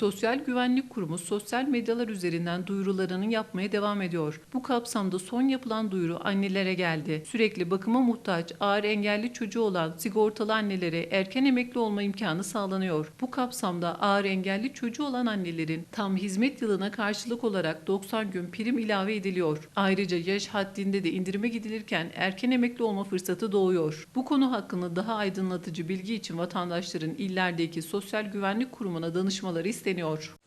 Sosyal Güvenlik Kurumu sosyal medyalar üzerinden duyurularını yapmaya devam ediyor. Bu kapsamda son yapılan duyuru annelere geldi. Sürekli bakıma muhtaç, ağır engelli çocuğu olan sigortalı annelere erken emekli olma imkanı sağlanıyor. Bu kapsamda ağır engelli çocuğu olan annelerin tam hizmet yılına karşılık olarak 90 gün prim ilave ediliyor. Ayrıca yaş haddinde de indirime gidilirken erken emekli olma fırsatı doğuyor. Bu konu hakkında daha aydınlatıcı bilgi için vatandaşların illerdeki Sosyal Güvenlik Kurumu'na danışmaları isteniyor.